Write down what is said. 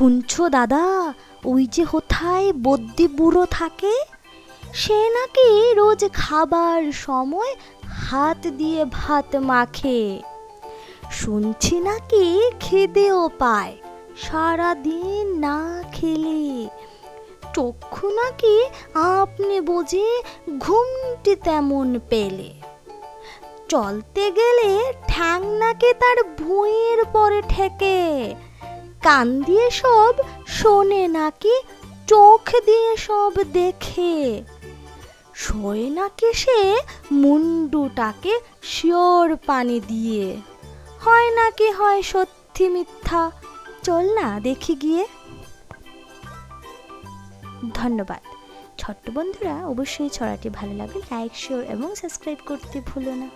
শুনছো দাদা? ওই যে কোথায় বদ্যি বুড়ো থাকে? সে নাকি রোজ খাবার সময় হাত দিয়ে ভাত মাখে। শুনছি নাকি খিদেও পায় সারা দিন না খেলে। চক্ষু নাকি আপনি বুঝি ঘুমটি তেমন পেলে। চলতে গেলে ঠ্যাং নাকি তার ভুঁইয়ের পরে ঠেকে। কান দিয়ে সব শোনে নাকি, চোখ দিয়ে সব দেখে। শোয় নাকি সে মুন্ডুটাকে শিওর পানি দিয়ে। হয় নাকি হয় সত্যি মিথ্যা? চল না, দেখি গিয়ে। ধন্যবাদ। ছোট্ট বন্ধুরা, অবশ্যই ছড়াটি ভালো লাগলে লাইক শেয়ার এবং সাবস্ক্রাইব করতে ভুলো না।